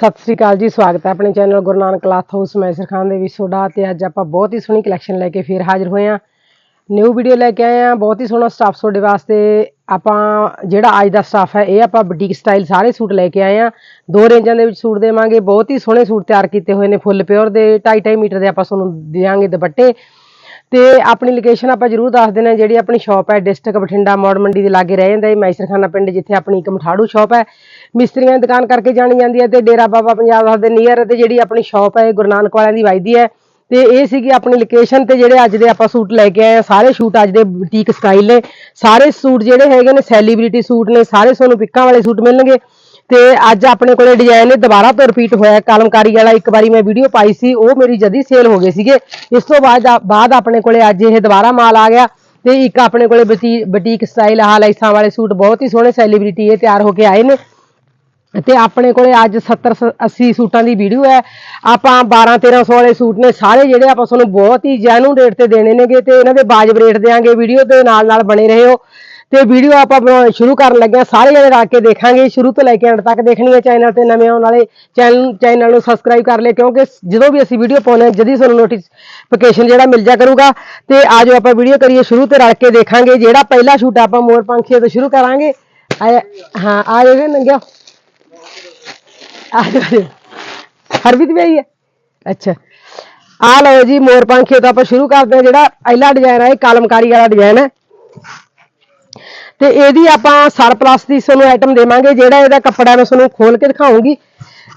ਸਤਿ ਸ੍ਰੀ ਅਕਾਲ ਜੀ, ਸਵਾਗਤ ਹੈ ਆਪਣੇ channel Guru Nanak cloth house messrs Khan ਦੇ ਵਿੱਚ ਤੁਹਾਡਾ ਤੇ ਅੱਜ ਆਪਾਂ ਬਹੁਤ ਹੀ ਸੋਹਣੀ ਕਲੈਕਸ਼ਨ ਲੈ ਕੇ ਫੇਰ ਹਾਜ਼ਰ ਹੋਏ ਹਾਂ। ਨਿਊ ਵੀਡੀਓ ਲੈ ਕੇ ਆਏ ਹਾਂ, ਬਹੁਤ ਹੀ ਸੋਹਣਾ ਸਟਾਫ ਤੁਹਾਡੇ ਵਾਸਤੇ। ਆਪਾਂ ਜਿਹੜਾ ਅੱਜ ਦਾ ਸਟਾਫ ਹੈ, ਇਹ ਆਪਾਂ ਬੁਟੀਕ ਸਟਾਈਲ ਸਾਰੇ ਸੂਟ ਲੈ ਕੇ ਆਏ ਹਾਂ। ਦੋ ਰੇਂਜਾਂ ਦੇ ਵਿੱਚ ਸੂਟ ਦੇਵਾਂਗੇ, ਬਹੁਤ ਹੀ ਸੋਹਣੇ ਸੂਟ ਤਿਆਰ ਕੀਤੇ ਹੋਏ ਨੇ, ਫੁੱਲ ਪਿਓਰ ਦੇ 2.5 ਮੀਟਰ ਦੇ ਆਪਾਂ ਤੁਹਾਨੂੰ ਦੇਵਾਂਗੇ ਦੁਪੱਟੇ। ਤੇ ਆਪਣੀ ਲੋਕੇਸ਼ਨ ਆਪਾਂ ਜਰੂਰ ਦੱਸ ਦੇਣਾ, ਜਿਹੜੀ ਆਪਣੀ ਸ਼ਾਪ ਹੈ ਡਿਸਟ੍ਰਿਕਟ ਬਠਿੰਡਾ, ਮੌੜ ਮੰਡੀ ਦੇ ਲਾਗੇ ਰਹਿ ਜਾਂਦਾ ਹੈ, ਮੈਸਰਖਾਨਾ ਪਿੰਡ, ਜਿੱਥੇ ਆਪਣੀ ਇੱਕ ਮਠਾੜੂ ਸ਼ਾਪ ਹੈ। ਮਿਸਤਰੀਆਂ ਦੀ ਦੁਕਾਨ ਕਰਕੇ ਜਾਣੀ ਜਾਂਦੀ ਹੈ ਤੇ ਡੇਰਾ ਬਾਬਾ ਪੰਜਾਬ ਦੇ ਨੀਅਰ ਤੇ ਜਿਹੜੀ ਆਪਣੀ ਸ਼ਾਪ ਹੈ, ਇਹ ਗੁਰੂ ਨਾਨਕ ਵਾਲਿਆਂ ਦੀ ਵਜਦੀ ਹੈ। ਤੇ ਇਹ ਸੀਗੀ ਆਪਣੀ ਲੋਕੇਸ਼ਨ ਤੇ ਜਿਹੜੇ ਅੱਜ ਦੇ ਆਪਾਂ ਸੂਟ ਲੈ ਕੇ ਆਏ ਆ ਸਾਰੇ ਸੂਟ ਅੱਜ ਦੇ ਬੁਟੀਕ ਸਟਾਈਲ ਨੇ। ਸਾਰੇ ਸੂਟ ਜਿਹੜੇ ਹੈਗੇ ਨੇ ਸੈਲੀਬ੍ਰਿਟੀ ਸੂਟ ਨੇ, ਸਾਰੇ ਤੁਹਾਨੂੰ ਪਿੱਕਾਂ ਵਾਲੇ ਸੂਟ ਮਿਲਣਗੇ। ਤੇ ਅੱਜ ਆਪਣੇ ਕੋਲੇ ਡਿਜ਼ਾਈਨ ਨੇ ਦੁਬਾਰਾ ਤੋਂ ਰਿਪੀਟ ਹੋਇਆ ਹੈ। ਕਲਮਕਾਰੀ ਵਾਲਾ ਇੱਕ ਵਾਰੀ ਮੈਂ ਵੀਡੀਓ ਪਾਈ ਸੀ, ਉਹ ਮੇਰੀ ਜਦੀ ਸੇਲ ਹੋ ਗਏ ਸੀਗੇ। ਇਸ ਤੋਂ ਬਾਅਦ ਬਾਅਦ ਆਪਣੇ ਕੋਲੇ ਅੱਜ ਇਹ ਦੁਬਾਰਾ ਮਾਲ ਆ ਗਿਆ ਤੇ ਇੱਕ ਆਪਣੇ ਕੋਲੇ ਬੁਟੀ- ਬੁਟੀਕ ਸਟਾਈਲ ਆਹ ਲਾਈਸਾਂ ਵਾਲੇ ਸੂਟ ਬਹੁਤ ਹੀ ਸੋਹਣੇ ਸੈਲੀਬ੍ਰਿਟੀ ਇਹ ਤਿਆਰ ਹੋ ਕੇ ਆਏ ਨੇ। ਤੇ ਆਪਣੇ ਕੋਲੇ ਅੱਜ 70 ਸ- 80 ਸੂਟਾਂ ਦੀ ਵੀਡੀਓ ਹੈ। ਆਪਾਂ 12 1300 ਵਾਲੇ ਸੂਟ ਨੇ, ਸਾਰੇ ਜਿਹੜੇ ਆਪਾਂ ਤੁਹਾਨੂੰ ਬਹੁਤ ਹੀ ਜੈਨੂਨ ਰੇਟ ਤੇ ਦੇਣੇ ਨੇਗੇ ਤੇ ਇਹਨਾਂ ਦੇ ਬਾਜਬ ਰੇਟ ਦੇਾਂਗੇ ਵੀਡੀਓ ਦੇ ਨਾਲ ਨਾਲ ਬਣੇ ਰਹੋ। ਤੇ ਵੀਡੀਓ ਆਪਾਂ ਬਣਾਉਣੀ ਸ਼ੁਰੂ ਕਰਨ ਲੱਗੇ ਹਾਂ ਸਾਰੇ ਜਣੇ ਰਲ ਕੇ ਦੇਖਾਂਗੇ ਸ਼ੁਰੂ ਤੋਂ ਲੈ ਕੇ ਅੰਤ ਤੱਕ ਦੇਖਣੀ ਹੈ ਚੈਨਲ ਤੇ ਨਵੇਂ ਆਉਣ ਵਾਲੇ ਚੈਨਲ ਚੈਨਲ ਨੂੰ ਸਬਸਕ੍ਰਾਈਬ ਕਰ ਲਿਓ ਕਿਉਂਕਿ ਜਦੋਂ ਵੀ ਅਸੀਂ ਵੀਡੀਓ ਪਾਉਂਦੇ ਹਾਂ ਜਦੀ ਤੁਹਾਨੂੰ ਨੋਟੀਫਿਕੇਸ਼ਨ ਜਿਹੜਾ ਮਿਲ ਜਾ ਕਰੂਗਾ ਤੇ ਆਜੋ ਆਪਾਂ ਵੀਡੀਓ ਕਰੀਏ ਸ਼ੁਰੂ ਤੇ ਰਲ ਕੇ ਦੇਖਾਂਗੇ ਜਿਹੜਾ ਪਹਿਲਾ ਸ਼ੂਟ ਆਪਾਂ ਮੋਰ ਪੰਖੀਏ ਤੋਂ ਸ਼ੁਰੂ ਕਰਾਂਗੇ ਆ- ਹਾਂ ਆ ਜਾਵੇ ਨੰਗਿਆ ਆ ਜਾਓ ਹਰਬੀਤ ਵੀ ਆਈ ਹੈ ਅੱਛਾ ਆ ਲਓ ਜੀ ਮੋਰ ਪੰਖੀਏ ਤੋਂ ਆਪਾਂ ਸ਼ੁਰੂ ਕਰਦੇ ਹਾਂ ਜਿਹੜਾ ਪਹਿਲਾ ਡਿਜ਼ਾਈਨ ਹੈ ਇਹ ਕਲਮਕਾਰੀ ਵਾਲਾ ਡਿਜ਼ਾਈਨ ਹੈ ਤੇ ਇਹਦੀ ਆਪਾਂ ਸਰਪਲਸ ਦੀ ਤੁਹਾਨੂੰ ਆਈਟਮ ਦੇਵਾਂਗੇ, ਜਿਹੜਾ ਇਹਦਾ ਕੱਪੜਾ ਮੈਂ ਤੁਹਾਨੂੰ ਖੋਲ ਕੇ ਦਿਖਾਉਂਗੀ।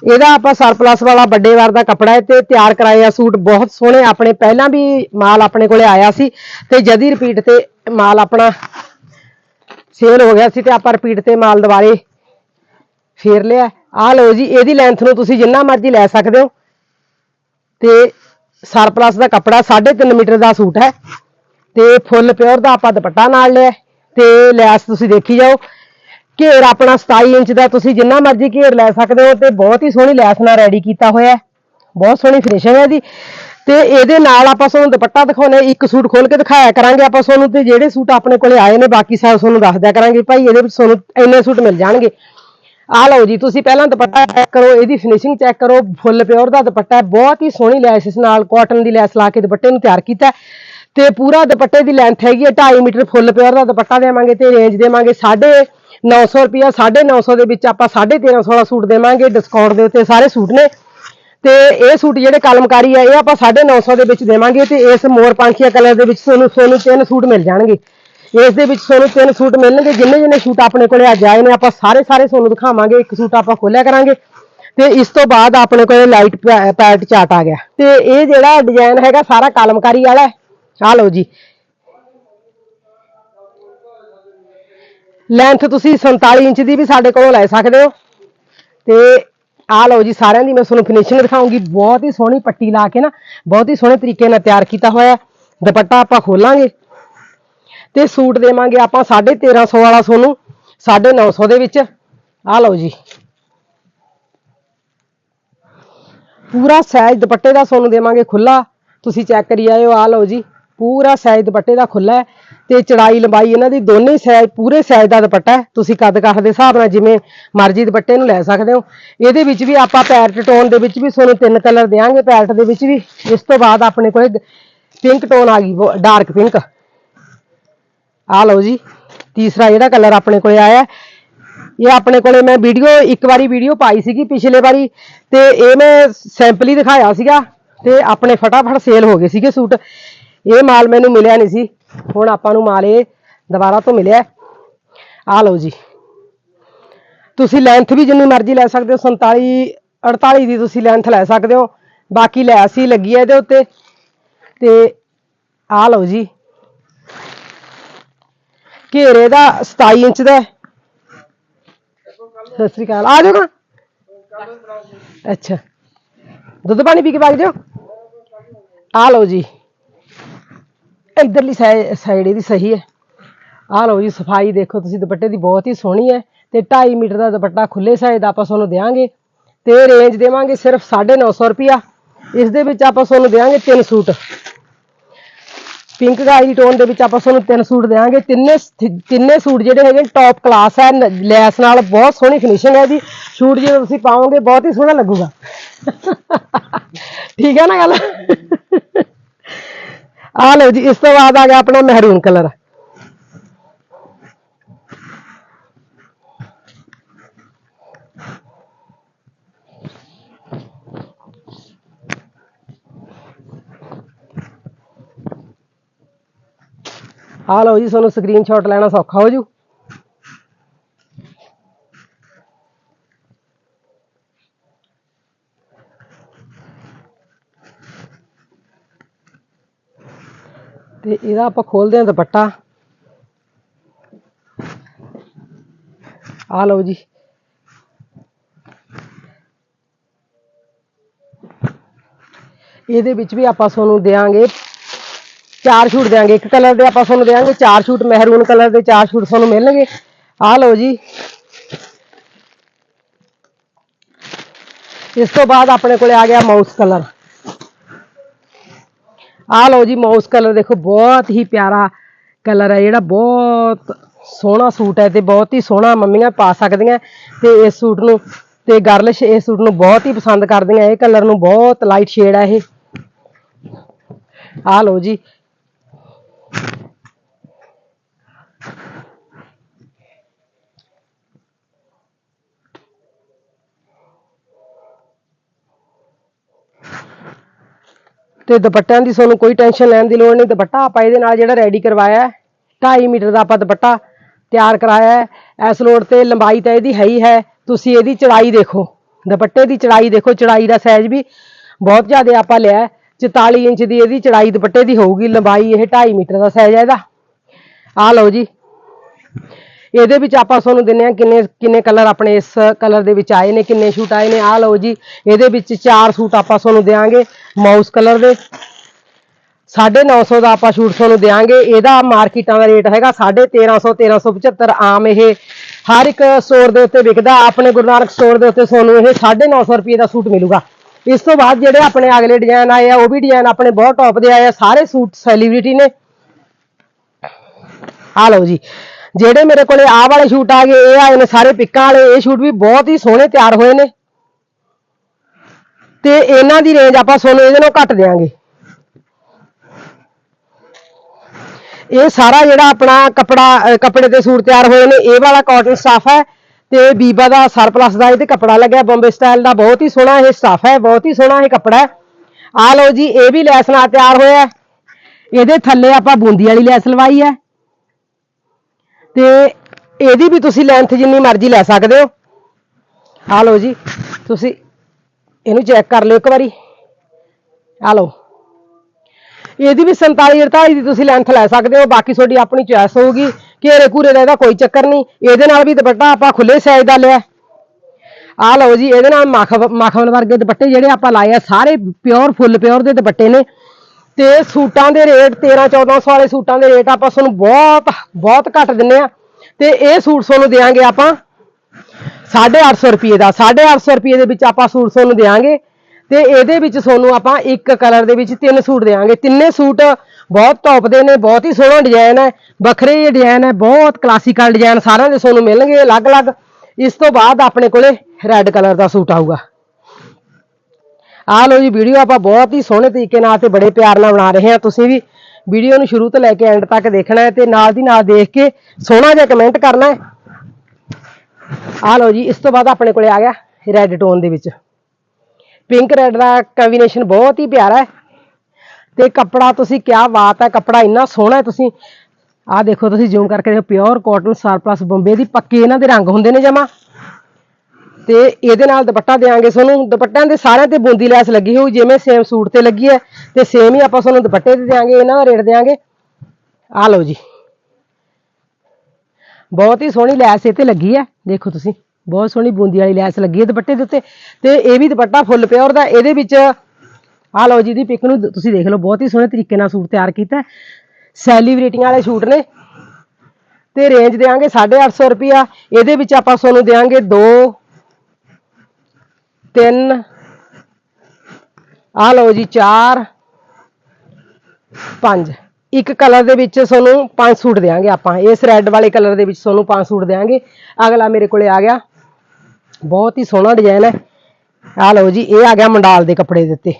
ਇਹਦਾ ਆਪਾਂ ਸਰਪਲਸ ਵਾਲਾ ਵੱਡੇ ਵਾਰ ਦਾ ਕੱਪੜਾ ਹੈ ਤੇ ਤਿਆਰ ਕਰਾਇਆ ਸੂਟ, ਬਹੁਤ ਸੋਹਣੇ ਆਪਣੇ, ਪਹਿਲਾਂ ਵੀ ਮਾਲ ਆਪਣੇ ਕੋਲੇ ਆਇਆ ਸੀ ਤੇ ਜਦੀ ਰਿਪੀਟ ਤੇ ਮਾਲ ਆਪਣਾ ਸੇਲ ਹੋ ਗਿਆ ਸੀ ਤੇ ਆਪਾਂ ਰਿਪੀਟ ਤੇ ਮਾਲ ਦੁਬਾਰੇ ਫੇਰ ਲਿਆ। ਆਹ ਲਓ ਜੀ, ਇਹਦੀ ਲੈਂਥ ਨੂੰ ਤੁਸੀਂ ਜਿੰਨਾ ਮਰਜ਼ੀ ਲੈ ਸਕਦੇ ਹੋ। ਤੇ ਸਰਪਲਸ ਦਾ ਕੱਪੜਾ 3.5 ਮੀਟਰ ਦਾ ਸੂਟ ਹੈ ਤੇ ਫੁੱਲ ਪਿਓਰ ਦਾ ਆਪਾਂ ਦੁਪੱਟਾ ਨਾਲ ਲਿਆ। ਤੇ ਲੈਸ ਤੁਸੀਂ ਦੇਖੀ ਜਾਓ। ਘੇਰ ਆਪਣਾ 27 ਇੰਚ ਦਾ ਤੁਸੀਂ ਜਿੰਨਾ ਮਰਜ਼ੀ ਘੇਰ ਲੈ ਸਕਦੇ ਹੋ ਤੇ ਬਹੁਤ ਹੀ ਸੋਹਣੀ ਲੈਸ ਨਾਲ ਰੈਡੀ ਕੀਤਾ ਹੋਇਆ ਬਹੁਤ ਸੋਹਣੀ ਫਿਨਿਸ਼ਿੰਗ ਹੈ ਇਹਦੀ। ਤੇ ਇਹਦੇ ਨਾਲ ਆਪਾਂ ਤੁਹਾਨੂੰ ਦੁਪੱਟਾ ਦਿਖਾਉਣੇ ਇੱਕ ਸੂਟ ਖੋਲ ਕੇ ਦਿਖਾਇਆ ਕਰਾਂਗੇ ਆਪਾਂ ਤੁਹਾਨੂੰ ਤੇ ਜਿਹੜੇ ਸੂਟ ਆਪਣੇ ਕੋਲੇ ਆਏ ਨੇ ਬਾਕੀ ਸਾਰੇ ਤੁਹਾਨੂੰ ਦੱਸ ਦਿਆ ਕਰਾਂਗੇ। ਭਾਈ, ਇਹਦੇ ਵਿੱਚ ਤੁਹਾਨੂੰ ਇੰਨੇ ਸੂਟ ਮਿਲ ਜਾਣਗੇ। ਆ ਲਓ ਜੀ, ਤੁਸੀਂ ਪਹਿਲਾਂ ਦੁਪੱਟਾ ਚੈੱਕ ਕਰੋ, ਇਹਦੀ ਫਿਨਿਸ਼ਿੰਗ ਚੈੱਕ ਕਰੋ। ਫੁੱਲ ਪਿਓਰ ਦਾ ਦੁਪੱਟਾ ਬਹੁਤ ਹੀ ਸੋਹਣੀ ਲੈਸ ਇਸ ਨਾਲ ਕਾਟਨ ਦੀ ਲੈਸ ਲਾ ਕੇ ਦੁਪੱਟੇ ਨੂੰ ਤਿਆਰ ਕੀਤਾ ਤੇ ਪੂਰਾ ਦੁਪੱਟੇ ਦੀ ਲੈਂਥ ਹੈਗੀ ਹੈ 2.5 ਮੀਟਰ ਫੁੱਲ ਪਿਓਰ ਦਾ ਦੁਪੱਟਾ ਦੇਵਾਂਗੇ ਤੇ ਰੇਂਜ ਦੇਵਾਂਗੇ 950 ਰੁਪਿਆ 950 ਦੇ ਵਿੱਚ ਆਪਾਂ 1350 ਵਾਲਾ ਸੂਟ ਦੇਵਾਂਗੇ ਡਿਸਕਾਊਂਟ ਦੇ ਉੱਤੇ ਸਾਰੇ ਸੂਟ ਨੇ। ਤੇ ਇਹ ਸੂਟ ਜਿਹੜੇ ਕਲਮਕਾਰੀ ਆ, ਇਹ ਆਪਾਂ 950 ਦੇ ਵਿੱਚ ਦੇਵਾਂਗੇ ਤੇ ਇਸ ਮੋਰ ਪੰਖੀਆ ਕਲਰ ਦੇ ਵਿੱਚ ਤੁਹਾਨੂੰ ਤੁਹਾਨੂੰ ਤਿੰਨ ਸੂਟ ਮਿਲ ਜਾਣਗੇ। ਇਸ ਦੇ ਵਿੱਚ ਤੁਹਾਨੂੰ ਤਿੰਨ ਸੂਟ ਮਿਲਣਗੇ, ਜਿੰਨੇ ਜਿੰਨੇ ਸੂਟ ਆਪਣੇ ਕੋਲੇ ਅੱਜ ਆਏ ਨੇ, ਆਪਾਂ ਸਾਰੇ ਸਾਰੇ ਤੁਹਾਨੂੰ ਦਿਖਾਵਾਂਗੇ, ਇੱਕ ਸੂਟ ਆਪਾਂ ਖੋਲਿਆ ਕਰਾਂਗੇ। ਤੇ ਇਸ ਤੋਂ ਬਾਅਦ ਆਪਣੇ ਕੋਲੇ ਲਾਈਟ ਪੈਟ ਚਾਟ ਆ ਗਿਆ। ਤੇ ਇਹ ਜਿਹੜਾ ਡਿਜ਼ਾਈਨ ਹੈਗਾ, ਸਾਰਾ ਕਲਮਕਾਰੀ ਵਾਲਾ ਆ ਲਓ ਜੀ। ਲੈਂਥ ਤੁਸੀਂ 47 ਇੰਚ ਦੀ ਵੀ ਸਾਡੇ ਕੋਲੋਂ ਲੈ ਸਕਦੇ ਹੋ। ਤੇ ਆ ਲਓ ਜੀ ਸਾਰਿਆਂ ਦੀ ਮੈਂ ਤੁਹਾਨੂੰ ਫਿਨਿਸ਼ਿੰਗ ਦਿਖਾਉਂਗੀ। ਬਹੁਤ ਹੀ ਸੋਹਣੀ ਪੱਟੀ ਲਾ ਕੇ ਨਾ, ਬਹੁਤ ਹੀ ਸੋਹਣੇ ਤਰੀਕੇ ਨਾਲ ਤਿਆਰ ਕੀਤਾ ਹੋਇਆ ਦੁਪੱਟਾ ਆਪਾਂ ਖੋਲਾਂਗੇ। ਤੇ ਸੂਟ ਦੇਵਾਂਗੇ ਆਪਾਂ 1350 ਵਾਲਾ ਤੁਹਾਨੂੰ 950 ਦੇ ਵਿੱਚ। ਆ ਲਓ ਜੀ। ਪੂਰਾ ਸਾਈਜ਼ ਦੁਪੱਟੇ ਦਾ ਤੁਹਾਨੂੰ ਦੇਵਾਂਗੇ ਖੁੱਲਾ ਤੁਸੀਂ ਚੈੱਕ ਕਰੀ ਆਇਓ ਆ ਲਓ ਜੀ। ਪੂਰਾ ਸਾਈਜ਼ ਦੁਪੱਟੇ ਦਾ ਖੁੱਲਾ ਹੈ ਤੇ ਚੜਾਈ ਲੰਬਾਈ ਇਹਨਾਂ ਦੀ ਦੋਨੇ ਸਾਈਜ਼, ਪੂਰੇ ਸਾਈਜ਼ ਦਾ ਦੁਪੱਟਾ ਹੈ। ਤੁਸੀਂ ਕੱਦ ਕਾਠ ਦੇ ਹਿਸਾਬ ਨਾਲ ਜਿਵੇਂ ਮਰਜ਼ੀ ਦੁਪੱਟੇ ਨੂੰ ਲੈ ਸਕਦੇ ਹੋ। ਇਹਦੇ ਵਿੱਚ ਵੀ ਆਪਾਂ ਪੈਰਟ ਟੋਨ ਦੇ ਵਿੱਚ ਵੀ ਤੁਹਾਨੂੰ ਤਿੰਨ ਕਲਰ ਦੇਵਾਂਗੇ ਪੈਰਟ ਦੇ ਵਿੱਚ ਵੀ। ਇਸ ਤੋਂ ਬਾਅਦ ਆਪਣੇ ਕੋਲ ਪਿੰਕ ਟੋਨ ਆ ਗਈ ਡਾਰਕ ਪਿੰਕ ਆ ਲਓ ਜੀ, ਤੀਸਰਾ ਜਿਹੜਾ ਕਲਰ ਆਪਣੇ ਕੋਲੇ ਆਇਆ ਇਹ ਆਪਣੇ ਕੋਲੇ ਮੈਂ ਵੀਡੀਓ, ਇੱਕ ਵਾਰੀ ਵੀਡੀਓ ਪਾਈ ਸੀਗੀ ਪਿਛਲੇ ਵਾਰੀ ਤੇ ਇਹ ਮੈਂ ਸੈਂਪਲ ਹੀ ਦਿਖਾਇਆ ਸੀਗਾ ਤੇ ਆਪਣੇ ਫਟਾਫਟ ਸੇਲ ਹੋ ਗਏ ਸੀਗੇ ਸੂਟ। ਇਹ ਮਾਲ ਮੈਨੂੰ ਮਿਲਿਆ ਨਹੀਂ ਸੀ। ਹੁਣ ਆਪਾਂ ਨੂੰ ਮਾਲ ਇਹ ਦੁਬਾਰਾ ਤੋਂ ਮਿਲਿਆ ਆ ਲਓ ਜੀ। ਤੁਸੀਂ ਲੈਂਥ ਵੀ ਜਿੰਨੀ ਮਰਜ਼ੀ ਲੈ ਸਕਦੇ ਹੋ 47 48 ਦੀ ਤੁਸੀਂ ਲੈਂਥ ਲੈ ਸਕਦੇ ਹੋ। ਬਾਕੀ ਲੈਸ ਹੀ ਲੱਗੀ ਹੈ ਇਹਦੇ ਉੱਤੇ। ਤੇ ਆ ਲਓ ਜੀ। ਘੇਰੇ ਦਾ 27 ਇੰਚ ਦਾ ਸਤਿ ਸ੍ਰੀ ਅਕਾਲ। ਆ ਜਾਓ ਨਾ। ਅੱਛਾ। ਦੁੱਧ ਪਾਣੀ ਪੀ ਕੇ ਵਗ ਜਾਓ। ਆ ਲਓ ਜੀ। ਇਧਰਲੀ ਸਾਈਡ ਇਹਦੀ ਸਹੀ ਹੈ। ਆਹ ਲਓ ਜੀ, ਸਫ਼ਾਈ ਦੇਖੋ ਤੁਸੀਂ, ਦੁਪੱਟੇ ਦੀ ਬਹੁਤ ਹੀ ਸੋਹਣੀ ਹੈ ਤੇ 2.5 ਮੀਟਰ ਦਾ ਦੁਪੱਟਾ ਖੁੱਲੇ ਸਾਈਜ਼ ਦਾ ਆਪਾਂ ਤੁਹਾਨੂੰ ਦੇਵਾਂਗੇ ਤੇ ਰੇਂਜ ਦੇਵਾਂਗੇ ਸਿਰਫ 950 ਰੁਪਿਆ ਇਸ ਦੇ ਵਿੱਚ ਆਪਾਂ ਤੁਹਾਨੂੰ ਦੇਵਾਂਗੇ ਤਿੰਨ ਸੂਟ। ਪਿੰਕ ਗਾਈ ਟੋਨ ਦੇ ਵਿੱਚ ਆਪਾਂ ਤੁਹਾਨੂੰ ਤਿੰਨ ਸੂਟ ਦੇਵਾਂਗੇ ਤਿੰਨੇ ਤਿੰਨੇ ਸੂਟ ਜਿਹੜੇ ਹੈਗੇ ਟੌਪ ਕਲਾਸ ਹੈ ਲੈਸ ਨਾਲ ਬਹੁਤ ਸੋਹਣੀ ਫਿਨਿਸ਼ਿੰਗ ਹੈ ਜੀ। ਸੂਟ ਜਦੋਂ ਤੁਸੀਂ ਪਾਓਗੇ, ਬਹੁਤ ਹੀ ਸੋਹਣਾ ਲੱਗੂਗਾ। ਠੀਕ ਹੈ ਨਾ ਗੱਲ? ਆ ਲਓ ਜੀ, ਇਸ ਤੋਂ ਬਾਅਦ ਆ ਗਿਆ ਆਪਣਾ ਮਹਿਰੂਨ ਕਲਰ ਆ ਲਓ ਜੀ, ਤੁਹਾਨੂੰ ਸਕਰੀਨਸ਼ਾਟ ਲੈਣਾ ਸੌਖਾ ਹੋ ਜੂ। ਤੇ ਇਹਦਾ ਆਪਾਂ ਖੋਲਦੇ ਹਾਂ ਦੁਪੱਟਾ। ਆ ਲਓ ਜੀ। ਇਹਦੇ ਵਿੱਚ ਵੀ ਆਪਾਂ ਤੁਹਾਨੂੰ ਦੇਾਂਗੇ ਚਾਰ ਛੂਟ ਦੇਾਂਗੇ ਇੱਕ ਕਲਰ ਦੇ ਆਪਾਂ ਤੁਹਾਨੂੰ ਦੇਾਂਗੇ ਚਾਰ ਛੂਟ ਮਹਿਰੂਨ ਕਲਰ ਦੇ ਚਾਰ ਛੂਟ ਤੁਹਾਨੂੰ ਮਿਲਣਗੇ। ਆ ਲਓ ਜੀ। ਇਸ ਤੋਂ ਬਾਅਦ ਆਪਣੇ ਕੋਲੇ ਆ ਗਿਆ ਮਾਊਸ ਕਲਰ। ਆ ਲਓ ਜੀ ਮਾਊਸ ਕਲਰ ਦੇਖੋ, ਬਹੁਤ ਹੀ ਪਿਆਰਾ ਕਲਰ ਹੈ, ਜਿਹੜਾ ਬਹੁਤ ਸੋਹਣਾ ਸੂਟ ਹੈ ਤੇ ਬਹੁਤ ਹੀ ਸੋਹਣਾ ਮੰਮੀਆਂ ਪਾ ਸਕਦੀਆਂ ਤੇ ਇਸ ਸੂਟ ਨੂੰ ਤੇ ਗਰਲਿਸ਼ ਇਸ ਸੂਟ ਨੂੰ ਬਹੁਤ ਹੀ ਪਸੰਦ ਕਰਦੀਆਂ, ਇਹ ਕਲਰ ਨੂੰ ਬਹੁਤ ਲਾਈਟ ਸ਼ੇਡ ਹੈ ਇਹ। ਆ ਲਓ ਜੀ ਤੇ ਦੁਪੱਟਿਆਂ ਦੀ ਤੁਹਾਨੂੰ ਕੋਈ ਟੈਨਸ਼ਨ ਲੈਣ ਦੀ ਲੋੜ ਨਹੀਂ। ਦੁਪੱਟਾ ਆਪਾਂ ਇਹਦੇ ਨਾਲ ਜਿਹੜਾ ਰੈਡੀ ਕਰਵਾਇਆ ਹੈ 2.5 ਮੀਟਰ ਦਾ ਆਪਾਂ ਦੁਪੱਟਾ ਤਿਆਰ ਕਰਾਇਆ ਹੈ। ਇਸ ਲੋੜ ਤੇ ਲੰਬਾਈ ਤਾਂ ਇਹਦੀ ਹੈ ਹੀ ਹੈ। ਤੁਸੀਂ ਇਹਦੀ ਚੜਾਈ ਦੇਖੋ। ਦੁਪੱਟੇ ਦੀ ਚੜਾਈ ਦੇਖੋ। ਚੜਾਈ ਦਾ ਸਾਈਜ਼ ਵੀ ਬਹੁਤ ਜ਼ਿਆਦਾ ਆਪਾਂ ਲਿਆ ਹੈ। 44 ਇੰਚ ਦੀ ਇਹਦੀ ਚੜਾਈ ਦੁਪੱਟੇ ਦੀ ਹੋਊਗੀ। ਲੰਬਾਈ ਇਹ 2.5 ਮੀਟਰ ਦਾ ਸਾਈਜ਼ ਹੈ ਇਹਦਾ। ਆ ਲਓ ਜੀ। ਇਹਦੇ ਵਿੱਚ ਆਪਾਂ ਤੁਹਾਨੂੰ ਦਿੰਨੇ ਆ ਕਿੰਨੇ ਕਿੰਨੇ ਕਲਰ ਆਪਣੇ ਇਸ ਕਲਰ ਦੇ ਵਿੱਚ ਆਏ ਨੇ, ਕਿੰਨੇ ਸ਼ੂਟ ਆਏ ਨੇ। ਆ ਲਓ ਜੀ, ਇਹਦੇ ਵਿੱਚ ਚਾਰ ਸੂਟ ਆਪਾਂ ਤੁਹਾਨੂੰ ਦੇਾਂਗੇ ਮਾਊਸ ਕਲਰ ਦੇ। 950 ਦਾ ਆਪਾਂ ਸ਼ੂਟ ਤੁਹਾਨੂੰ ਦੇਾਂਗੇ ਇਹਦਾ ਮਾਰਕੀਟਾਂ ਦਾ ਰੇਟ ਹੈਗਾ 1350 1375 ਆਮ ਇਹ ਹਰ ਇੱਕ ਸਟੋਰ ਦੇ ਉੱਤੇ ਵਿਕਦਾ। ਆਪਣੇ ਗੁਰੂ ਨਾਨਕ ਸਟੋਰ ਦੇ ਉੱਤੇ ਤੁਹਾਨੂੰ ਇਹ 950 ਰੁਪਏ ਦਾ ਸੂਟ ਮਿਲੂਗਾ। ਇਸ ਤੋਂ ਬਾਅਦ ਜਿਹੜੇ ਆਪਣੇ ਅਗਲੇ ਡਿਜ਼ਾਈਨ ਆਏ ਆ, ਉਹ ਵੀ ਡਿਜ਼ਾਈਨ ਆਪਣੇ ਬਹੁਤ ਟੌਪ ਦੇ ਆਏ ਆ। ਸਾਰੇ ਸੂਟ ਸੈਲੀਬ੍ਰਿਟੀ ਨੇ। ਆ ਲਓ ਜੀ ਜਿਹੜੇ ਮੇਰੇ ਕੋਲੇ ਆਹ ਵਾਲੇ ਸ਼ੂਟ ਆ ਗਏ, ਇਹ ਆਏ ਨੇ ਸਾਰੇ ਪਿੱਕਾਂ ਵਾਲੇ, ਇਹ ਸ਼ੂਟ ਵੀ ਬਹੁਤ ਹੀ ਸੋਹਣੇ ਤਿਆਰ ਹੋਏ ਨੇ। ਤੇ ਇਹਨਾਂ ਦੀ ਰੇਂਜ ਆਪਾਂ ਤੁਹਾਨੂੰ ਇਹਦੇ ਨਾਲੋਂ ਘੱਟ ਦੇਾਂਗੇ ਇਹ ਸਾਰਾ ਜਿਹੜਾ ਆਪਣਾ ਕਪੜਾ, ਅਹ ਕੱਪੜੇ ਦੇ ਸੂਟ ਤਿਆਰ ਹੋਏ ਨੇ, ਇਹ ਵਾਲਾ ਕਾਟਨ ਸਟਾਫ ਹੈ ਤੇ ਬੀਬਾ ਦਾ ਸਰਪਲਸ ਦਾ ਇਹ ਤੇ ਕੱਪੜਾ ਲੱਗਿਆ, ਬੰਬੇ ਸਟਾਈਲ ਦਾ ਬਹੁਤ ਹੀ ਸੋਹਣਾ ਇਹ ਸਟਾਫ ਹੈ, ਬਹੁਤ ਹੀ ਸੋਹਣਾ ਇਹ ਕੱਪੜਾ ਹੈ। ਆ ਲਓ ਜੀ, ਇਹ ਵੀ ਲੈਸ ਨਾਲ ਤਿਆਰ ਹੋਇਆ ਇਹਦੇ ਥੱਲੇ ਆਪਾਂ ਬੂੰਦੀ ਵਾਲੀ ਲੈਸ ਲਵਾਈ ਹੈ। ਤੇ ਇਹਦੀ ਵੀ ਤੁਸੀਂ ਲੈਂਥ ਜਿੰਨੀ ਮਰਜ਼ੀ ਲੈ ਸਕਦੇ ਹੋ। ਆ ਲਓ ਜੀ, ਤੁਸੀਂ ਇਹਨੂੰ ਚੈੱਕ ਕਰ ਲਿਓ ਇੱਕ ਵਾਰੀ। ਆ ਲਓ। ਇਹਦੀ ਵੀ 47 48 ਦੀ ਤੁਸੀਂ ਲੈਂਥ ਲੈ ਸਕਦੇ ਹੋ, ਬਾਕੀ ਤੁਹਾਡੀ ਆਪਣੀ ਚੋਇਸ ਹੋਊਗੀ। ਘੇਰੇ ਘੂਰੇ ਦਾ ਇਹਦਾ ਕੋਈ ਚੱਕਰ ਨਹੀਂ, ਇਹਦੇ ਨਾਲ ਵੀ ਦੁਪੱਟਾ ਆਪਾਂ ਖੁੱਲੇ ਸਾਈਜ਼ ਦਾ ਲਿਆ। ਆ ਲਓ ਜੀ, ਇਹਦੇ ਨਾਲ ਮਖਬ ਮਖਮਲ ਵਰਗੇ ਦੁਪੱਟੇ ਜਿਹੜੇ ਆਪਾਂ ਲਾਏ ਆ, ਸਾਰੇ ਪਿਓਰ ਫੁੱਲ ਪਿਓਰ ਦੇ ਦੁਪੱਟੇ ਨੇ। ਤੇ ਸੂਟਾਂ ਦੇ ਰੇਟ 13 1400 ਵਾਲੇ ਸੂਟਾਂ ਦੇ ਰੇਟ ਆਪਾਂ ਤੁਹਾਨੂੰ ਬਹੁਤ ਬਹੁਤ ਘੱਟ ਦਿੰਨੇ ਆ ਤੇ ਇਹ ਸੂਟ ਤੁਹਾਨੂੰ ਦੇਾਂਗੇ ਆਪਾਂ 850 ਰੁਪਏ ਦਾ 850 ਰੁਪਏ ਦੇ ਵਿੱਚ ਆਪਾਂ ਸੂਟ ਤੁਹਾਨੂੰ ਦੇਾਂਗੇ ਤੇ ਇਹਦੇ ਵਿੱਚ ਤੁਹਾਨੂੰ ਆਪਾਂ ਇੱਕ ਕਲਰ ਦੇ ਵਿੱਚ ਤਿੰਨ ਸੂਟ ਦੇਾਂਗੇ ਤਿੰਨੇ ਸੂਟ ਬਹੁਤ ਟੌਪ ਦੇ ਨੇ, ਬਹੁਤ ਹੀ ਸੋਹਣਾ ਡਿਜ਼ਾਈਨ ਹੈ, ਵੱਖਰੇ ਜਿਹੇ ਡਿਜ਼ਾਈਨ ਹੈ, ਬਹੁਤ ਕਲਾਸੀਕਲ ਡਿਜ਼ਾਈਨ ਸਾਰਿਆਂ ਦੇ ਤੁਹਾਨੂੰ ਮਿਲਣਗੇ ਅਲੱਗ-ਅਲੱਗ। ਇਸ ਤੋਂ ਬਾਅਦ ਆਪਣੇ ਕੋਲੇ ਰੈੱਡ ਕਲਰ ਦਾ ਸੂਟ ਆਊਗਾ। ਆਹ ਲਓ ਜੀ ਵੀਡੀਓ ਆਪਾਂ ਬਹੁਤ ਹੀ ਸੋਹਣੇ ਤਰੀਕੇ ਨਾਲ ਤੇ ਬੜੇ ਪਿਆਰ ਨਾਲ ਬਣਾ ਰਹੇ ਹਾਂ। ਤੁਸੀਂ ਵੀ ਵੀਡੀਓ ਨੂੰ ਸ਼ੁਰੂ ਤੋਂ ਲੈ ਕੇ ਐਂਡ ਤੱਕ ਦੇਖਣਾ ਹੈ ਤੇ ਨਾਲ ਦੀ ਨਾਲ ਦੇਖ ਕੇ ਸੋਹਣਾ ਜਿਹਾ ਕਮੈਂਟ ਕਰਨਾ ਹੈ। ਆਹ ਲਓ ਜੀ, ਇਸ ਤੋਂ ਬਾਅਦ ਆਪਣੇ ਕੋਲੇ ਆ ਗਿਆ ਰੈੱਡ ਟੋਨ ਦੇ ਵਿੱਚ। ਪਿੰਕ ਰੈੱਡ ਦਾ ਕੰਬੀਨੇਸ਼ਨ ਬਹੁਤ ਹੀ ਪਿਆਰਾ ਹੈ। ਤੇ ਕੱਪੜਾ ਤੁਸੀਂ ਕਿਆ ਬਾਤ ਹੈ, ਕੱਪੜਾ ਇੰਨਾ ਸੋਹਣਾ ਹੈ ਤੁਸੀਂ। ਆਹ ਦੇਖੋ ਤੁਸੀਂ ਜ਼ੂਮ ਕਰਕੇ ਦੇਖੋ ਪਿਓਰ ਕਾਟਨ ਸਰਪਲਸ ਬੰਬੇ ਦੀ ਪੱਕੇ ਇਹਨਾਂ ਦੇ ਰੰਗ ਹੁੰਦੇ ਨੇ ਜਮਾ। ਤੇ ਇਹਦੇ ਨਾਲ ਦੁਪੱਟਾ ਦੇਾਂਗੇ ਤੁਹਾਨੂੰ ਦੁਪੱਟਿਆਂ ਦੇ ਸਾਰਿਆਂ ਤੇ ਬੂੰਦੀ ਲੈਸ ਲੱਗੀ ਹੋਈ ਜਿਵੇਂ ਸੇਮ ਸੂਟ ਤੇ ਲੱਗੀ ਹੈ, ਤੇ ਸੇਮ ਹੀ ਆਪਾਂ ਤੁਹਾਨੂੰ ਦੁਪੱਟੇ ਤੇ ਦੇਾਂਗੇ ਇਹਨਾਂ ਦਾ ਰੇਟ ਦੇਾਂਗੇ ਆ ਲਓ ਜੀ। ਬਹੁਤ ਹੀ ਸੋਹਣੀ ਲੈਸ ਇਹ ਤੇ ਲੱਗੀ ਹੈ, ਦੇਖੋ ਤੁਸੀਂ। ਬਹੁਤ ਸੋਹਣੀ ਬੂੰਦੀ ਵਾਲੀ ਲੈਸ ਲੱਗੀ ਹੈ ਦੁਪੱਟੇ ਦੇ ਉੱਤੇ। ਤੇ ਇਹ ਵੀ ਦੁਪੱਟਾ ਫੁੱਲ ਪਿਓਰ ਦਾ, ਇਹਦੇ ਵਿੱਚ ਆ ਲਓ ਜੀ ਦੀ ਪਿਕ ਨੂੰ ਤੁਸੀਂ ਦੇਖ ਲਓ, ਬਹੁਤ ਹੀ ਸੋਹਣੇ ਤਰੀਕੇ ਨਾਲ ਸੂਟ ਤਿਆਰ ਕੀਤਾ ਸੈਲੀਬ੍ਰਿਟੀਆਂ ਵਾਲੇ ਸੂਟ ਨੇ। ਤੇ ਰੇਂਜ ਦੇਾਂਗੇ 850 ਰੁਪਿਆ ਇਹਦੇ ਵਿੱਚ ਆਪਾਂ ਤੁਹਾਨੂੰ ਦੇਾਂਗੇ ਦੋ ਤਿੰਨ। ਆ ਲਓ ਜੀ 4 5 ਇੱਕ ਕਲਰ ਦੇ ਵਿੱਚ ਤੁਹਾਨੂੰ ਪੰਜ ਸੂਟ ਦੇਾਂਗੇ ਆਪਾਂ। ਇਸ ਰੈੱਡ ਵਾਲੇ ਕਲਰ ਦੇ ਵਿੱਚ ਤੁਹਾਨੂੰ ਪੰਜ ਸੂਟ ਦੇਾਂਗੇ ਅਗਲਾ ਮੇਰੇ ਕੋਲੇ ਆ ਗਿਆ। ਬਹੁਤ ਹੀ ਸੋਹਣਾ ਡਿਜ਼ਾਈਨ ਹੈ। ਆ ਲਓ ਜੀ, ਇਹ ਆ ਗਿਆ ਮੰਡਾਲ ਦੇ ਕੱਪੜੇ ਦੇ ਉੱਤੇ।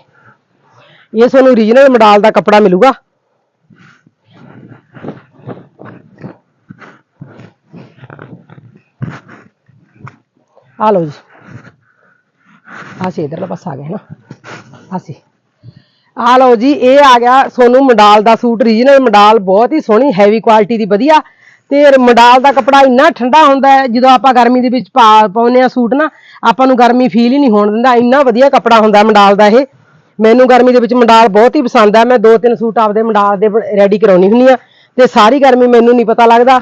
ਇਹ ਤੁਹਾਨੂੰ origignal ਮੰਡਾਲ ਦਾ ਕੱਪੜਾ ਮਿਲੂਗਾ। ਆ ਲਓ ਜੀ। ਅਸੀਂ ਸੀ ਇਧਰਲਾ ਪਾਸਾ ਆ ਗਿਆ ਨਾ। ਅਸੀਂ ਆ ਲਓ ਜੀ, ਇਹ ਆ ਗਿਆ ਸੋਨੂੰ ਮੰਡਾਲ ਦਾ ਸੂਟ ਰੀਜਨਲ ਮੰਡਾਲ, ਬਹੁਤ ਹੀ ਸੋਹਣੀ ਹੈਵੀ ਕੁਆਲਿਟੀ ਦੀ, ਵਧੀਆ। ਤੇ ਮੰਡਾਲ ਦਾ ਕੱਪੜਾ ਇੰਨਾ ਠੰਡਾ ਹੁੰਦਾ ਹੈ, ਜਦੋਂ ਆਪਾਂ ਗਰਮੀ ਦੇ ਵਿੱਚ ਪਾ, ਪਾਉਂਦੇ ਆ ਸੂਟ ਨਾ, ਆਪਾਂ ਨੂੰ ਗਰਮੀ ਫੀਲ ਹੀ ਨਹੀਂ ਹੋਣ ਦਿੰਦਾ, ਇੰਨਾ ਵਧੀਆ ਕੱਪੜਾ ਹੁੰਦਾ ਮੰਡਾਲ ਦਾ ਇਹ। ਮੈਨੂੰ ਗਰਮੀ ਦੇ ਵਿੱਚ ਮੰਡਾਲ ਬਹੁਤ ਹੀ ਪਸੰਦ ਹੈ, ਮੈਂ ਦੋ ਤਿੰਨ ਸੂਟ ਆਪਦੇ ਮੰਡਾਲ ਦੇ ਰੈਡੀ ਕਰਾਉਣੀ ਹੁੰਨੀ ਆ ਤੇ ਸਾਰੀ ਗਰਮੀ ਮੈਨੂੰ ਨਹੀਂ ਪਤਾ ਲੱਗਦਾ,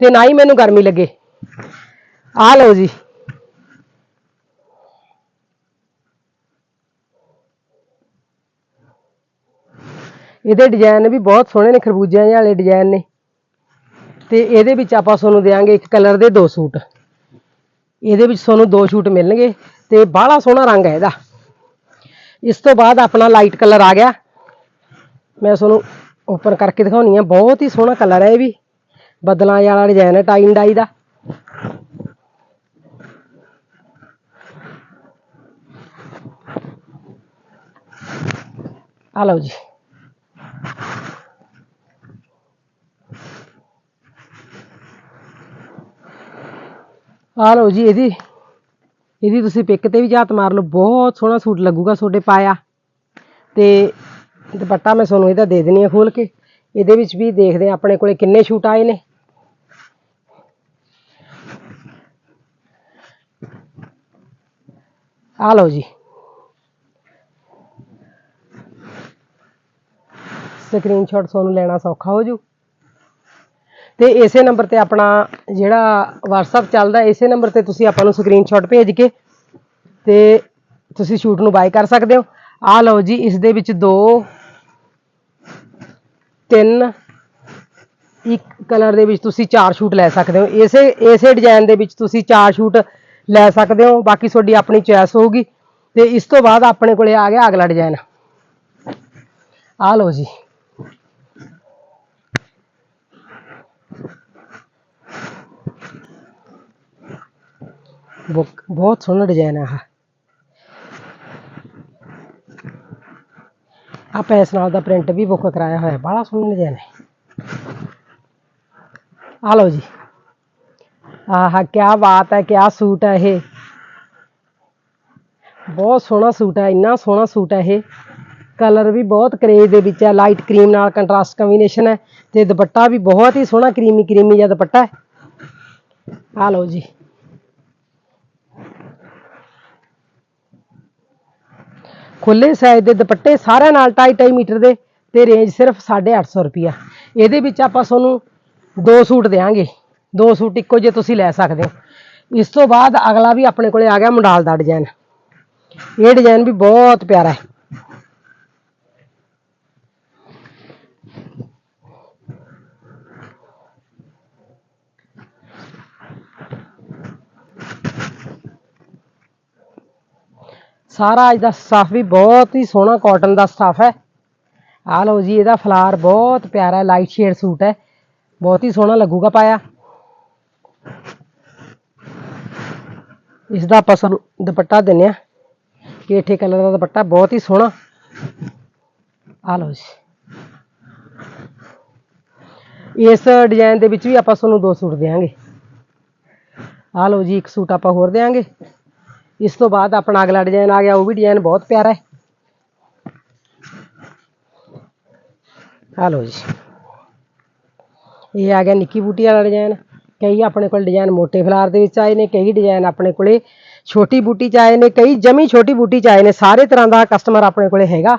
ਤੇ ਨਾ ਹੀ ਮੈਨੂੰ ਗਰਮੀ ਲੱਗੇ। ਆ ਲਓ ਜੀ ਇਹਦੇ ਡਿਜ਼ਾਈਨ ਵੀ ਬਹੁਤ ਸੋਹਣੇ ਨੇ, ਖਰਬੂਜਿਆਂ ਵਾਲੇ ਡਿਜ਼ਾਈਨ ਨੇ। ਤੇ ਇਹਦੇ ਵਿੱਚ ਆਪਾਂ ਤੁਹਾਨੂੰ ਦੇਾਂਗੇ ਇੱਕ ਕਲਰ ਦੇ ਦੋ ਸੂਟ। ਇਹਦੇ ਵਿੱਚ ਤੁਹਾਨੂੰ ਦੋ ਸੂਟ ਮਿਲਣਗੇ ਤੇ ਬਾਹਲਾ ਸੋਹਣਾ ਰੰਗ ਹੈ ਇਹਦਾ। ਇਸ ਤੋਂ ਬਾਅਦ ਆਪਣਾ ਲਾਈਟ ਕਲਰ ਆ ਗਿਆ। ਮੈਂ ਤੁਹਾਨੂੰ ਓਪਨ ਕਰਕੇ ਦਿਖਾਉਣੀ ਆ। ਬਹੁਤ ਹੀ ਸੋਹਣਾ ਕਲਰ ਹੈ ਇਹ ਵੀ। ਬਦਲਾਂ ਵਾਲਾ ਡਿਜ਼ਾਈਨ ਹੈ ਟਾਈ ਡਾਈ ਦਾ। ਆ ਲਓ ਜੀ। ਆ ਲਓ ਜੀ ਇਹਦੀ ਇਹਦੀ ਤੁਸੀਂ ਪਿੱਕ ਤੇ ਵੀ ਝਾਤ ਮਾਰ ਲਓ, ਬਹੁਤ ਸੋਹਣਾ ਸੂਟ ਲੱਗੂਗਾ ਤੁਹਾਡੇ ਪਾਇਆ। ਤੇ ਦੁਪੱਟਾ ਮੈਂ ਤੁਹਾਨੂੰ ਇਹਦਾ ਦੇ ਦੇਣੀ ਆ ਖੋਲ ਕੇ। ਇਹਦੇ ਵਿੱਚ ਵੀ ਦੇਖਦੇ ਆ ਆਪਣੇ ਕੋਲੇ ਕਿੰਨੇ ਸ਼ੂਟ ਆਏ ਨੇ। ਆ ਲਓ ਜੀ। ਸਕਰੀਨਸ਼ਾਟ ਤੁਹਾਨੂੰ ਲੈਣਾ ਸੌਖਾ ਹੋ ਜੂ। ਤੇ ਇਸੇ ਨੰਬਰ ਤੇ ਆਪਣਾ ਜਿਹੜਾ WhatsApp ਚੱਲਦਾ, ਇਸੇ ਨੰਬਰ ਤੇ ਤੁਸੀਂ ਆਪਾਂ ਨੂੰ ਸਕਰੀਨਸ਼ਾਟ ਭੇਜ ਕੇ ਤੇ ਤੁਸੀਂ ਸ਼ੂਟ ਨੂੰ ਬਾਈ ਕਰ ਸਕਦੇ ਹੋ। ਆ ਲਓ ਜੀ, ਇਸ ਦੇ ਵਿੱਚ ਦੋ, ਤਿੰਨ, ਇੱਕ ਕਲਰ ਦੇ ਵਿੱਚ ਤੁਸੀਂ ਚਾਰ ਸ਼ੂਟ ਲੈ ਸਕਦੇ ਹੋ। ਇਸੇ ਇਸੇ ਡਿਜ਼ਾਈਨ ਦੇ ਵਿੱਚ ਤੁਸੀਂ ਚਾਰ ਸ਼ੂਟ ਲੈ ਸਕਦੇ ਹੋ। ਬਾਕੀ ਤੁਹਾਡੀ ਆਪਣੀ ਚੋਇਸ ਹੋਊਗੀ। ਤੇ ਇਸ ਤੋਂ ਬਾਅਦ ਆਪਣੇ ਕੋਲੇ ਆ ਗਿਆ ਅਗਲਾ ਡਿਜ਼ਾਈਨ ਆ ਲਓ ਜੀ। ਬੁੱਕ, ਬਹੁਤ ਸੋਹਣਾ ਡਿਜ਼ਾਈਨ ਹੈ ਆਹ। ਆਪਾਂ ਇਸ ਨਾਲ ਦਾ ਪ੍ਰਿੰਟ ਵੀ ਬੁੱਕ ਕਰਾਇਆ ਹੋਇਆ ਬੜਾ ਸੋਹਣਾ ਡਿਜ਼ਾਈਨ ਹੈ ਆ ਲਓ ਜੀ। ਆਹ ਕੀ ਬਾਤ ਹੈ ਕੀ ਸੂਟ ਹੈ ਇਹ। ਬਹੁਤ ਸੋਹਣਾ ਸੂਟ ਹੈ ਇੰਨਾ ਸੋਹਣਾ ਸੂਟ ਹੈ ਇਹ। ਕਲਰ ਵੀ ਬਹੁਤ ਕਰੇਜ ਦੇ ਵਿੱਚ ਹੈ ਲਾਈਟ ਕਰੀਮ ਨਾਲ ਕੰਟਰਾਸਟ ਕੰਬੀਨੇਸ਼ਨ ਹੈ ਤੇ ਦੁਪੱਟਾ ਵੀ ਬਹੁਤ ਹੀ ਸੋਹਣਾ ਕਰੀਮੀ ਕਰੀਮੀ ਜਿਹਾ ਦੁਪੱਟਾ ਹੈ ਆ ਲਓ ਜੀ। ਖੁੱਲੇ ਸਾਈਜ਼ ਦੇ ਦੁਪੱਟੇ ਸਾਰਿਆਂ ਨਾਲ 2.5 ਮੀਟਰ ਦੇ ਤੇ ਰੇਂਜ ਸਿਰਫ 850 ਰੁਪਿਆ ਇਹਦੇ ਵਿੱਚ ਆਪਾਂ ਤੁਹਾਨੂੰ ਦੋ ਸੂਟ ਦੇਾਂਗੇ ਦੋ ਸੂਟ ਇੱਕੋ ਜਿਹੇ ਤੁਸੀਂ ਲੈ ਸਕਦੇ ਹੋ। ਇਸ ਤੋਂ ਬਾਅਦ ਅਗਲਾ ਵੀ ਆਪਣੇ ਕੋਲੇ ਆ ਗਿਆ ਮੁੰਡਾਲ ਦਾ ਡਿਜ਼ਾਈਨ ਇਹ ਡਿਜ਼ਾਈਨ ਵੀ ਬਹੁਤ ਪਿਆਰਾ ਹੈ। ਸਾਰਾ ਅੱਜ ਦਾ ਸਟਾਫ ਵੀ ਬਹੁਤ ਹੀ ਸੋਹਣਾ ਕਾਟਨ ਦਾ ਸਟਾਫ ਹੈ। ਆ ਲਓ ਜੀ, ਇਹਦਾ ਫਲਾਰ ਬਹੁਤ ਪਿਆਰਾ ਲਾਈਟ ਸ਼ੇਡ ਸੂਟ ਹੈ। ਬਹੁਤ ਹੀ ਸੋਹਣਾ ਲੱਗੂਗਾ ਪਾਇਆ। ਇਸ ਦਾ ਆਪਾਂ ਸਾਨੂੰ ਦੁਪੱਟਾ ਦਿੰਨੇ ਆ। ਕੇਠੇ ਕਲਰ ਦਾ ਦੁਪੱਟਾ ਬਹੁਤ ਹੀ ਸੋਹਣਾ। ਆ ਲਓ ਜੀ। ਇਸ ਡਿਜ਼ਾਈਨ ਦੇ ਵਿੱਚ ਵੀ ਆਪਾਂ ਤੁਹਾਨੂੰ ਦੋ ਸੂਟ ਦੇਵਾਂਗੇ ਆ ਲਓ ਜੀ, ਇੱਕ ਸੂਟ ਆਪਾਂ ਹੋਰ ਦੇਵਾਂਗੇ ਇਸ ਤੋਂ ਬਾਅਦ ਆਪਣਾ ਅਗਲਾ ਡਿਜ਼ਾਈਨ ਆ ਗਿਆ, ਉਹ ਵੀ ਡਿਜ਼ਾਈਨ ਬਹੁਤ ਪਿਆਰਾ ਹੈ। ਆ ਲਓ ਜੀ। ਇਹ ਆ ਗਿਆ ਨਿੱਕੀ ਬੂਟੀ ਵਾਲਾ ਡਿਜ਼ਾਈਨ ਕਈ ਆਪਣੇ ਕੋਲ ਡਿਜ਼ਾਈਨ ਮੋਟੇ ਫਲਾਰ ਦੇ ਵਿੱਚ ਆਏ ਨੇ, ਕਈ ਡਿਜ਼ਾਈਨ ਆਪਣੇ ਕੋਲੇ ਛੋਟੀ ਬੂਟੀ ਚ ਆਏ ਨੇ, ਕਈ ਜਮੀ ਛੋਟੀ ਬੂਟੀ ਚ ਆਏ ਨੇ। ਸਾਰੇ ਤਰ੍ਹਾਂ ਦਾ ਕਸਟਮਰ ਆਪਣੇ ਕੋਲੇ ਹੈਗਾ।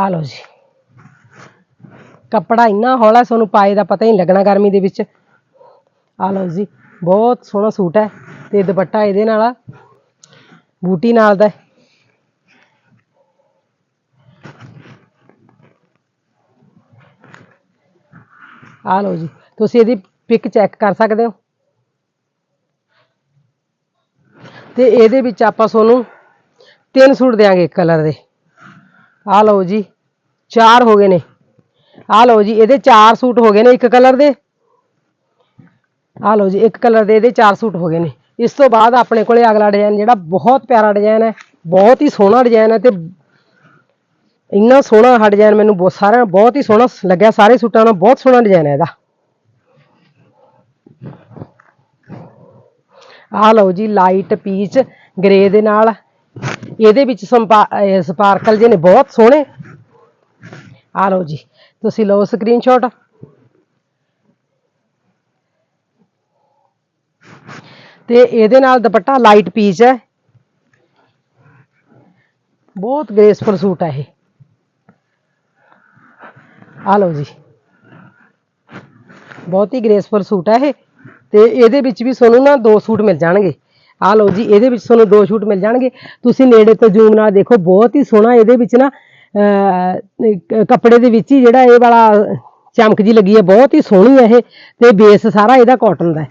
ਆ ਲਓ ਜੀ। ਕੱਪੜਾ ਇੰਨਾ ਹੌਲਾ ਤੁਹਾਨੂੰ ਪਾਏ ਦਾ ਪਤਾ ਹੀ ਨਹੀਂ ਲੱਗਣਾ ਗਰਮੀ ਦੇ ਵਿੱਚ। ਆ ਲਓ ਜੀ, ਬਹੁਤ ਸੋਹਣਾ ਸੂਟ ਹੈ। ਤੇ ਦੁਪੱਟਾ ਇਹਦੇ ਨਾਲ ਆ। ਬੂਟੀ ਨਾਲ ਦਾ। ਆ ਲਓ ਜੀ। ਤੁਸੀਂ ਇਹਦੀ ਪਿਕ ਚੈੱਕ ਕਰ ਸਕਦੇ ਹੋ। ਤੇ ਇਹਦੇ ਵਿੱਚ ਆਪਾਂ ਤੁਹਾਨੂੰ ਤਿੰਨ ਸੂਟ ਦੇਾਂਗੇ ਇੱਕ ਕਲਰ ਦੇ। ਆ ਲਓ ਜੀ। ਚਾਰ ਹੋ ਗਏ ਨੇ। ਆ ਲਓ ਜੀ, ਇਹਦੇ ਚਾਰ ਸੂਟ ਹੋ ਗਏ ਨੇ ਇੱਕ ਕਲਰ ਦੇ। ਆ ਲਓ ਜੀ, ਇੱਕ ਕਲਰ ਦੇ ਇਹਦੇ ਚਾਰ ਸੂਟ ਹੋ ਗਏ ਨੇ। ਇਸ ਤੋਂ ਬਾਅਦ ਆਪਣੇ ਕੋਲੇ ਅਗਲਾ ਡਿਜ਼ਾਈਨ ਜਿਹੜਾ ਬਹੁਤ ਪਿਆਰਾ ਡਿਜ਼ਾਈਨ ਹੈ, ਬਹੁਤ ਹੀ ਸੋਹਣਾ ਡਿਜ਼ਾਈਨ ਹੈ ਤੇ ਇੰਨਾ ਸੋਹਣਾ ਹਾ ਡਿਜ਼ਾਈਨ ਮੈਨੂੰ ਬਹੁਤ ਸਾਰਿਆਂ ਬਹੁਤ ਹੀ ਸੋਹਣਾ ਲੱਗਿਆ, ਸਾਰੇ ਸੂਟਾਂ ਨਾਲ ਬਹੁਤ ਸੋਹਣਾ ਡਿਜ਼ਾਈਨ ਹੈ ਇਹਦਾ। ਆ ਲਓ ਜੀ ਲਾਈਟ ਪੀਚ ਗ੍ਰੇ ਦੇ ਨਾਲ। ਇਹਦੇ ਵਿੱਚ ਸਪਾਰਕਲ ਜੇ ਨੇ, ਬਹੁਤ ਸੋਹਣੇ। ਆ ਲਓ ਜੀ, ਤੁਸੀਂ ਲਓ ਸਕਰੀਨਸ਼ਾਟ ਤੇ ਇਹਦੇ ਨਾਲ ਦੁਪੱਟਾ ਲਾਈਟ ਪੀਚ ਹੈ। ਬਹੁਤ ਗ੍ਰੇਸਫੁਲ ਸੂਟ ਹੈ ਇਹ। ਆ ਲਓ ਜੀ। ਬਹੁਤ ਹੀ ਗ੍ਰੇਸਫੁਲ ਸੂਟ ਹੈ ਇਹ। ਤੇ ਇਹਦੇ ਵਿੱਚ ਵੀ ਤੁਹਾਨੂੰ ਨਾ ਦੋ ਸੂਟ ਮਿਲ ਜਾਣਗੇ। ਆ ਲਓ ਜੀ ਇਹਦੇ ਵਿੱਚ ਤੁਹਾਨੂੰ ਦੋ ਸੂਟ ਮਿਲ ਜਾਣਗੇ। ਤੁਸੀਂ ਨੇੜੇ ਤੋਂ ਜ਼ੂਮ ਨਾਲ ਦੇਖੋ ਬਹੁਤ ਹੀ ਸੋਹਣਾ ਇਹਦੇ ਵਿੱਚ ਨਾ ਅਹ, ਕੱਪੜੇ ਦੇ ਵਿੱਚ ਹੀ ਜਿਹੜਾ ਇਹ ਵਾਲਾ ਚਮਕ ਜੀ ਲੱਗੀ ਹੈ ਬਹੁਤ ਹੀ ਸੋਹਣੀ ਹੈ ਇਹ। ਤੇ ਬੇਸ ਸਾਰਾ ਇਹਦਾ ਕਾਟਨ ਦਾ ਹੈ।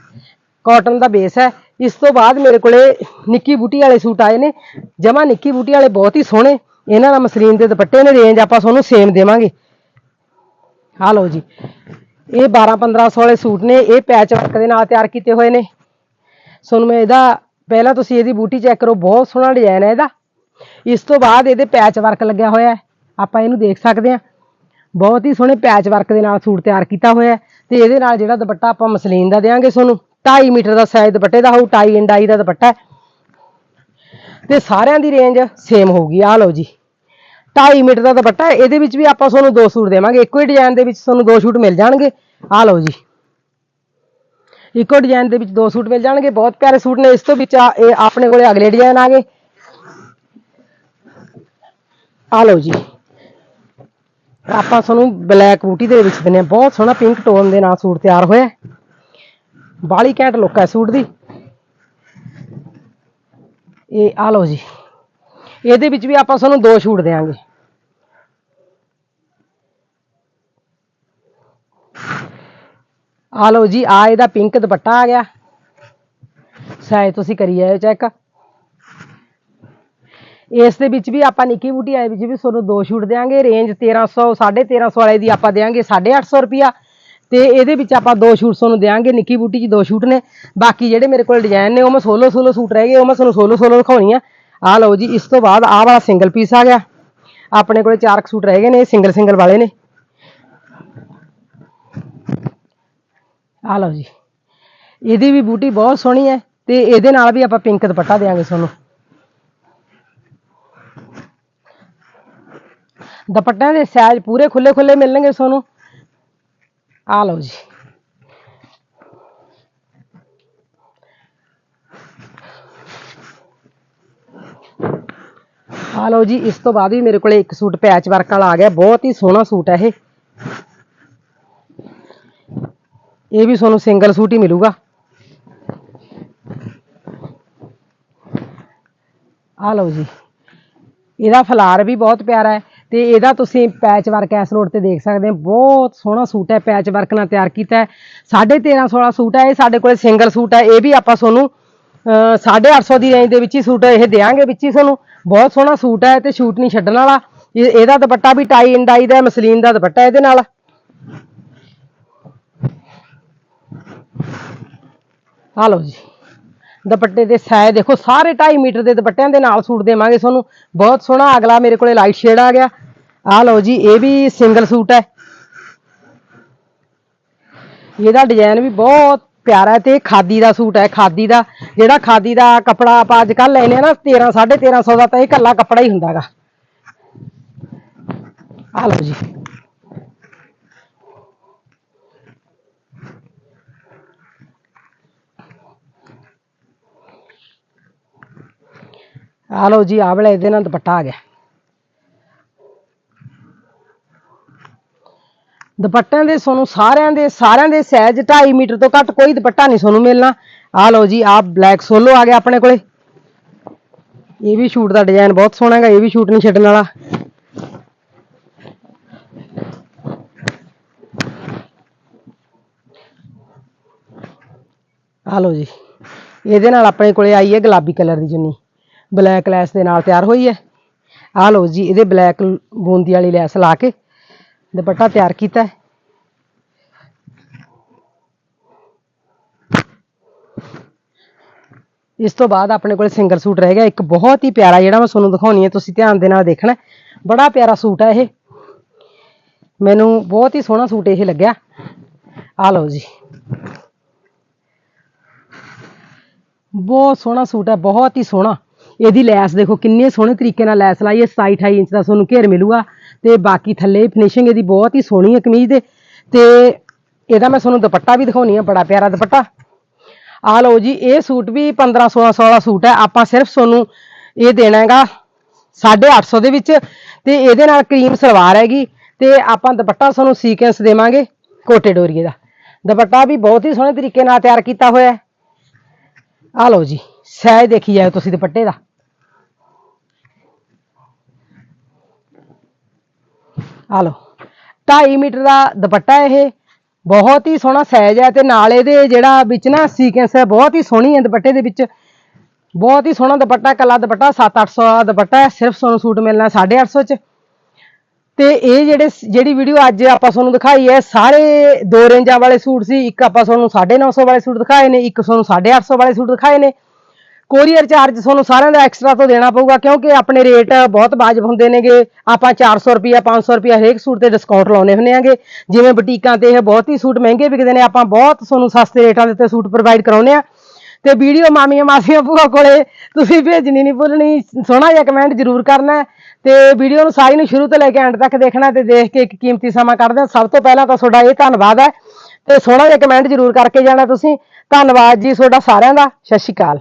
ਕਾਟਨ ਦਾ ਬੇਸ ਹੈ। ਇਸ ਤੋਂ ਬਾਅਦ ਮੇਰੇ ਕੋਲੇ ਨਿੱਕੀ ਬੂਟੀ ਵਾਲੇ ਸੂਟ ਆਏ ਨੇ। ਜਮਾ ਨਿੱਕੀ ਬੂਟੀ ਵਾਲੇ ਬਹੁਤ ਹੀ ਸੋਹਣੇ। ਇਹਨਾਂ ਦਾ ਮਸਲੀਨ ਦੇ ਦੁਪੱਟੇ ਨੇ ਰੇਂਜ ਆਪਾਂ ਤੁਹਾਨੂੰ ਸੇਮ ਦੇਵਾਂਗੇ। ਆ ਲਓ ਜੀ। ਇਹ 12 1500 ਵਾਲੇ ਸੂਟ ਨੇ। ਇਹ ਪੈਚ ਵਰਕ ਦੇ ਨਾਲ ਤਿਆਰ ਕੀਤੇ ਹੋਏ ਨੇ। ਤੁਹਾਨੂੰ ਮੈਂ ਇਹਦਾ, ਪਹਿਲਾਂ ਤੁਸੀਂ ਇਹਦੀ ਬੂਟੀ ਚੈੱਕ ਕਰੋ। ਬਹੁਤ ਸੋਹਣਾ ਡਿਜ਼ਾਈਨ ਹੈ ਇਹਦਾ। ਇਸ ਤੋਂ ਬਾਅਦ ਇਹਦੇ ਪੈਚ ਵਰਕ ਲੱਗਿਆ ਹੋਇਆ ਹੈ। ਆਪਾਂ ਇਹਨੂੰ ਦੇਖ ਸਕਦੇ ਹਾਂ। ਬਹੁਤ ਹੀ ਸੋਹਣੇ ਪੈਚ ਵਰਕ ਦੇ ਨਾਲ ਸੂਟ ਤਿਆਰ ਕੀਤਾ ਹੋਇਆ ਹੈ। ਤੇ ਇਹਦੇ ਨਾਲ ਜਿਹੜਾ ਦੁਪੱਟਾ ਆਪਾਂ ਮਸਲੀਨ ਦਾ ਦੇਵਾਂਗੇ ਤੁਹਾਨੂੰ। 2.5 ਮੀਟਰ ਦਾ ਸਾਈਜ਼ ਦੁਪੱਟੇ ਦਾ ਹੋਊ ਟਾਈ ਐਂਡ ਡਾਈ ਦਾ ਦੁਪੱਟਾ ਤੇ ਸਾਰਿਆਂ ਦੀ ਰੇਂਜ ਸੇਮ ਹੋਊਗੀ ਆ ਲਓ ਜੀ। 2.5 ਮੀਟਰ ਦਾ ਦੁਪੱਟਾ ਇਹਦੇ ਵਿੱਚ ਵੀ ਆਪਾਂ ਤੁਹਾਨੂੰ ਦੋ ਸੂਟ ਦੇਵਾਂਗੇ, ਇੱਕੋ ਹੀ ਡਿਜ਼ਾਈਨ ਦੇ ਵਿੱਚ ਤੁਹਾਨੂੰ ਦੋ ਸੂਟ ਮਿਲ ਜਾਣਗੇ ਆ ਲਓ ਜੀ। ਇੱਕੋ ਡਿਜ਼ਾਈਨ ਦੇ ਵਿੱਚ ਦੋ ਸੂਟ ਮਿਲ ਜਾਣਗੇ, ਬਹੁਤ ਪਿਆਰੇ ਸੂਟ ਨੇ, ਇਸ ਤੋਂ ਵਿੱਚ ਇਹ ਆਪਣੇ ਕੋਲੇ ਅਗਲੇ ਡਿਜ਼ਾਈਨ ਆ ਗਏ। ਆ ਲਓ ਜੀ। ਆਪਾਂ ਤੁਹਾਨੂੰ ਬਲੈਕ ਬੂਟੀ ਦੇ ਵਿੱਚ ਦਿੰਨੇ ਆ ਬਹੁਤ ਸੋਹਣਾ ਪਿੰਕ ਟੋਨ ਦੇ ਨਾਲ ਸੂਟ ਤਿਆਰ ਹੋਇਆ ਬਾਲੀ ਘੈਂਟ ਲੁੱਕ ਹੈ ਸੂਟ ਦੀ। ਇਹ ਆ ਲਓ ਜੀ। ਇਹਦੇ ਵਿੱਚ ਵੀ ਆਪਾਂ ਤੁਹਾਨੂੰ ਦੋ ਛੂਟ ਦੇਵਾਂਗੇ ਆ ਲਓ ਜੀ, ਆ ਇਹਦਾ ਪਿੰਕ ਦੁਪੱਟਾ ਆ ਗਿਆ। ਸਾਈਜ਼ ਤੁਸੀਂ ਕਰੀ ਆਇਓ ਚੈੱਕ ਇਸ ਦੇ ਵਿੱਚ ਵੀ ਆਪਾਂ ਨਿੱਕੀ ਬੂਟੀ ਆਏ ਵਿੱਚ ਵੀ ਤੁਹਾਨੂੰ ਦੋ ਛੂਟ ਦੇਵਾਂਗੇ ਰੇਂਜ 1300 1350 ਵਾਲੇ ਦੀ ਆਪਾਂ ਦੇਵਾਂਗੇ 850 ਰੁਪਿਆ ਤੇ ਇਹਦੇ ਵਿੱਚ ਆਪਾਂ ਦੋ ਸ਼ੂਟ ਤੁਹਾਨੂੰ ਦੇਵਾਂਗੇ ਨਿੱਕੀ ਬੂਟੀ 'ਚ ਦੋ ਸ਼ੂਟ ਨੇ। ਬਾਕੀ ਜਿਹੜੇ ਮੇਰੇ ਕੋਲ ਡਿਜ਼ਾਈਨ ਨੇ, ਉਹ ਮੈਂ ਸੋਲੋ ਸੋਲੋ ਸੂਟ ਰਹਿ ਗਏ, ਉਹ ਮੈਂ ਤੁਹਾਨੂੰ ਸੋਲੋ ਸੋਲੋ ਦਿਖਾਉਣੀ ਆ। ਆ ਲਓ ਜੀ, ਇਸ ਤੋਂ ਬਾਅਦ ਆਹ ਵਾਲਾ ਸਿੰਗਲ ਪੀਸ ਆ ਗਿਆ। ਆਪਣੇ ਕੋਲੇ ਚਾਰ ਕੁ ਸੂਟ ਰਹਿ ਗਏ ਨੇ, ਇਹ ਸਿੰਗਲ ਸਿੰਗਲ ਵਾਲੇ ਨੇ। ਆ ਲਓ ਜੀ। ਇਹਦੀ ਵੀ ਬੂਟੀ ਬਹੁਤ ਸੋਹਣੀ ਹੈ ਤੇ ਇਹਦੇ ਨਾਲ ਵੀ ਆਪਾਂ ਪਿੰਕ ਦੁਪੱਟਾ ਦੇਵਾਂਗੇ ਤੁਹਾਨੂੰ। ਦੁਪੱਟਿਆਂ ਦੇ ਸਾਈਜ਼ ਪੂਰੇ ਖੁੱਲੇ ਖੁੱਲੇ ਮਿਲਣਗੇ ਤੁਹਾਨੂੰ। ਆ ਲਓ ਜੀ ਆ ਲਓ ਜੀ ਇਸ ਤੋਂ ਬਾਅਦ ਵੀ ਮੇਰੇ ਕੋਲੇ ਇੱਕ ਸੂਟ ਪੈਚ ਵਰਕ ਵਾਲਾ ਆ ਗਿਆ ਬਹੁਤ ਹੀ ਸੋਹਣਾ ਸੂਟ ਹੈ ਇਹ ਇਹ ਵੀ ਤੁਹਾਨੂੰ ਸਿੰਗਲ ਸੂਟ ਹੀ ਮਿਲੂਗਾ ਆ ਲਓ ਜੀ ਇਹਦਾ ਫਲਾਰ ਵੀ ਬਹੁਤ ਪਿਆਰਾ ਹੈ ਤੇ ਇਹਦਾ ਤੁਸੀਂ ਪੈਚ ਵਰਕ ਇਸ ਰੋਡ ਤੇ ਦੇਖ ਸਕਦੇ ਹੋ। ਬਹੁਤ ਸੋਹਣਾ ਸੂਟ ਹੈ ਪੈਚ ਵਰਕ ਨਾਲ ਤਿਆਰ ਕੀਤਾ ਹੈ। 1350 ਵਾਲਾ ਸੂਟ ਹੈ, ਇਹ ਸਾਡੇ ਕੋਲ ਸਿੰਗਲ ਸੂਟ ਹੈ। ਇਹ ਵੀ ਆਪਾਂ ਤੁਹਾਨੂੰ, ਅਹ 850 ਦੀ ਰੇਂਜ ਦੇ ਵਿੱਚ ਹੀ ਸੂਟ ਇਹ ਦੇਾਂਗੇ ਵਿੱਚ ਹੀ ਤੁਹਾਨੂੰ। ਬਹੁਤ ਸੋਹਣਾ ਸੂਟ ਹੈ ਤੇ ਸ਼ੂਟ ਨਹੀਂ ਛੱਡਣ ਵਾਲਾ। ਇਹਦਾ ਦੁਪੱਟਾ ਵੀ ਟਾਈ ਐਂਡ ਡਾਈ ਦਾ ਮਸਲੀਨ ਦਾ ਦੁਪੱਟਾ ਇਹਦੇ ਨਾਲ। ਆ ਲਓ ਜੀ। ਦੁਪੱਟੇ ਦੇ ਸਾਈਜ਼ ਦੇਖੋ, ਸਾਰੇ 2.5 ਮੀਟਰ ਦੇ ਦੁਪੱਟਿਆਂ ਦੇ ਨਾਲ ਸੂਟ ਦੇਵਾਂਗੇ ਤੁਹਾਨੂੰ। ਬਹੁਤ ਸੋਹਣਾ, ਅਗਲਾ ਮੇਰੇ ਕੋਲੇ ਲਾਈਟ ਸ਼ੇਡ ਆ ਗਿਆ। ਆ ਲਓ ਜੀ, ਇਹ ਵੀ ਸਿੰਗਲ ਸੂਟ ਹੈ। ਇਹਦਾ ਡਿਜ਼ਾਈਨ ਵੀ ਬਹੁਤ ਪਿਆਰਾ ਤੇ ਇਹ ਖਾਦੀ ਦਾ ਸੂਟ ਹੈ, ਖਾਦੀ ਦਾ। ਜਿਹੜਾ ਖਾਦੀ ਦਾ ਕੱਪੜਾ ਆਪਾਂ ਅੱਜ ਕੱਲ ਲੈਨੇ ਆ ਨਾ 13 1350 ਦਾ ਤਾਂ ਇਹ ਕੱਲਾ ਕੱਪੜਾ ਹੀ ਹੁੰਦਾਗਾ। ਆ ਲਓ ਜੀ। ਆ ਲਓ ਜੀ, ਆਹ ਵਾਲਾ ਇਹਦੇ ਨਾਲ ਦੁਪੱਟਾ ਆ ਗਿਆ। ਦੁਪੱਟਿਆਂ ਦੇ ਤੁਹਾਨੂੰ ਸਾਰਿਆਂ ਦੇ ਸਾਰਿਆਂ ਦੇ ਸਾਈਜ਼ 2.5 ਮੀਟਰ ਤੋਂ ਘੱਟ ਕੋਈ ਦੁਪੱਟਾ ਨਹੀਂ ਤੁਹਾਨੂੰ ਮਿਲਣਾ। ਆ ਲਓ ਜੀ, ਆਹ ਬਲੈਕ ਸੋਲੋ ਆ ਗਿਆ ਆਪਣੇ ਕੋਲੇ। ਇਹ ਵੀ ਸ਼ੂਟ ਦਾ ਡਿਜ਼ਾਈਨ ਬਹੁਤ ਸੋਹਣਾ ਹੈਗਾ, ਇਹ ਵੀ ਸ਼ੂਟ ਨਹੀਂ ਛੱਡਣ ਵਾਲਾ। ਆ ਲਓ ਜੀ, ਇਹਦੇ ਨਾਲ ਆਪਣੇ ਕੋਲੇ ਆਈ ਹੈ ਗੁਲਾਬੀ ਕਲਰ ਦੀ ਚੁੰਨੀ। ਬਲੈਕ ਲੈਸ ਦੇ ਨਾਲ ਤਿਆਰ ਹੋਈ ਹੈ। ਆ ਲਓ ਜੀ, ਇਹਦੇ ਬਲੈਕ ਬੂੰਦੀ ਵਾਲੀ ਲੈਸ ਲਾ ਕੇ ਦੁਪੱਟਾ ਤਿਆਰ ਕੀਤਾ ਹੈ। ਇਸ ਤੋਂ ਬਾਅਦ ਆਪਣੇ ਕੋਲ ਸਿੰਗਲ ਸੂਟ ਰਹਿ ਗਿਆ। ਇੱਕ ਬਹੁਤ ਹੀ ਪਿਆਰਾ ਜਿਹੜਾ ਮੈਂ ਤੁਹਾਨੂੰ ਦਿਖਾਉਣੀ ਹੈ, ਤੁਸੀਂ ਧਿਆਨ ਦੇ ਨਾਲ ਦੇਖਣਾ ਬੜਾ ਪਿਆਰਾ ਸੂਟ ਹੈ ਇਹ। ਮੈਨੂੰ ਬਹੁਤ ਹੀ ਸੋਹਣਾ ਸੂਟ ਇਹ ਲੱਗਿਆ। ਆ ਲਓ ਜੀ। ਬਹੁਤ ਸੋਹਣਾ ਸੂਟ ਹੈ, ਬਹੁਤ ਹੀ ਸੋਹਣਾ। ਇਹਦੀ ਲੈਸ ਦੇਖੋ ਕਿੰਨੇ ਸੋਹਣੇ ਤਰੀਕੇ ਨਾਲ ਲੈਸ ਲਾਈ ਹੈ 27 ਇੰਚ ਦਾ ਤੁਹਾਨੂੰ ਘੇਰ ਮਿਲੂਗਾ। ਤੇ ਬਾਕੀ ਥੱਲੇ ਫਿਨਿਸ਼ਿੰਗ ਇਹਦੀ ਬਹੁਤ ਹੀ ਸੋਹਣੀ ਹੈ ਕਮੀਜ਼ ਦੇ। ਤੇ ਇਹਦਾ ਮੈਂ ਤੁਹਾਨੂੰ ਦੁਪੱਟਾ ਵੀ ਦਿਖਾਉਣੀ ਆ ਬੜਾ ਪਿਆਰਾ ਦੁਪੱਟਾ। ਆ ਲਓ ਜੀ, ਇਹ ਸੂਟ ਵੀ 15 1600 ਵਾਲਾ ਸੂਟ ਹੈ। ਆਪਾਂ ਸਿਰਫ ਤੁਹਾਨੂੰ ਇਹ ਦੇਣਾ ਹੈਗਾ 850 ਦੇ ਵਿੱਚ ਤੇ ਇਹਦੇ ਨਾਲ ਕਰੀਮ ਸਲਵਾਰ ਹੈਗੀ। ਤੇ ਆਪਾਂ ਦੁਪੱਟਾ ਤੁਹਾਨੂੰ ਸੀਕੁਐਂਸ ਦੇਵਾਂਗੇ ਕੋਟੇ ਡੋਰੀਏ ਦਾ। ਦੁਪੱਟਾ ਵੀ ਬਹੁਤ ਹੀ ਸੋਹਣੇ ਤਰੀਕੇ ਨਾਲ ਤਿਆਰ ਕੀਤਾ ਹੋਇਆ ਹੈ। ਆ ਲਓ ਜੀ ਸਾਈਜ਼ ਦੇਖੀ ਜਾਓ ਤੁਸੀਂ ਦੁਪੱਟੇ ਦਾ। ਆ ਲਓ। 2.5 ਮੀਟਰ ਦਾ ਦੁਪੱਟਾ ਇਹ। ਬਹੁਤ ਹੀ ਸੋਹਣਾ ਸਾਈਜ਼ ਹੈ ਤੇ ਨਾਲ ਇਹਦੇ ਜਿਹੜਾ ਵਿੱਚ ਨਾ ਸੀਕੁਐਂਸ ਹੈ, ਬਹੁਤ ਹੀ ਸੋਹਣੀ ਹੈ ਦੁਪੱਟੇ ਦੇ ਵਿੱਚ। ਬਹੁਤ ਹੀ ਸੋਹਣਾ ਦੁਪੱਟਾ, ਕੱਲਾ ਦੁਪੱਟਾ 7-800 ਦਾ ਦੁਪੱਟਾ ਹੈ, ਸਿਰਫ ਤੁਹਾਨੂੰ ਸੂਟ ਮਿਲਣਾ 850 ਚ। ਤੇ ਇਹ ਜਿਹੜੇ ਜਿਹੜੀ ਵੀਡੀਓ ਅੱਜ ਆਪਾਂ ਤੁਹਾਨੂੰ ਦਿਖਾਈ ਹੈ, ਸਾਰੇ ਦੋ ਰੇਂਜਾਂ ਵਾਲੇ ਸੂਟ ਸੀ। ਇੱਕ ਆਪਾਂ ਤੁਹਾਨੂੰ 950 ਵਾਲੇ ਸੂਟ ਦਿਖਾਏ ਨੇ, ਇੱਕ ਤੁਹਾਨੂੰ 850 ਵਾਲੇ ਸੂਟ ਦਿਖਾਏ ਨੇ। ਕੋਰੀਅਰ ਚਾਰਜ ਤੁਹਾਨੂੰ ਸਾਰਿਆਂ ਦਾ ਐਕਸਟਰਾ ਤੋਂ ਦੇਣਾ ਪਊਗਾ, ਕਿਉਂਕਿ ਆਪਣੇ ਰੇਟ ਬਹੁਤ ਵਾਜਬ ਹੁੰਦੇ ਨੇਗੇ। ਆਪਾਂ 400 ਰੁਪਿਆ 500 ਰੁਪਿਆ ਹਰੇਕ ਸੂਟ ਤੇ ਡਿਸਕਾਊਂਟ ਲਾਉਨੇ ਹੁੰਦੇ ਆਂਗੇ। ਜਿਵੇਂ ਬੁਟੀਕਾਂ ਤੇ ਇਹ ਬਹੁਤ ਹੀ ਸੂਟ ਮਹਿੰਗੇ ਵਿਕਦੇ ਨੇ, ਆਪਾਂ ਬਹੁਤ ਤੁਹਾਨੂੰ ਸਸਤੇ ਰੇਟਾਂ ਦੇ ਉੱਤੇ ਸੂਟ ਪ੍ਰੋਵਾਈਡ ਕਰਾਉਨੇ ਆ। ਤੇ ਵੀਡੀਓ ਮਾਮੀਆਂ ਮਾਸੀਆਂ ਭੂਆ ਕੋਲੇ ਤੁਸੀਂ ਭੇਜਣੀ ਨਹੀਂ ਭੁੱਲਣੀ, ਸੋਹਣਾ ਜਿਹਾ ਕਮੈਂਟ ਜ਼ਰੂਰ ਕਰਨਾ ਹੈ। ਤੇ ਵੀਡੀਓ ਨੂੰ ਸਾਰੀ ਨੂੰ ਸ਼ੁਰੂ ਤੋਂ ਲੈ ਕੇ ਐਂਡ ਤੱਕ ਦੇਖਣਾ ਤੇ ਦੇਖ ਕੇ ਇੱਕ ਕੀਮਤੀ ਸਮਾਂ ਕੱਢਦੇ ਸਭ ਤੋਂ ਪਹਿਲਾਂ ਤਾਂ ਤੁਹਾਡਾ ਇਹ ਧੰਨਵਾਦ ਹੈ। ਤੇ ਸੋਹਣਾ ਜਿਹਾ ਕਮੈਂਟ ਜ਼ਰੂਰ ਕਰਕੇ ਜਾਣਾ ਤੁਸੀਂ। ਧੰਨਵਾਦ ਜੀ ਤੁਹਾਡਾ ਸਾਰਿਆਂ ਦਾ। ਸਤਿ ਸ਼੍ਰੀ ਅਕਾਲ।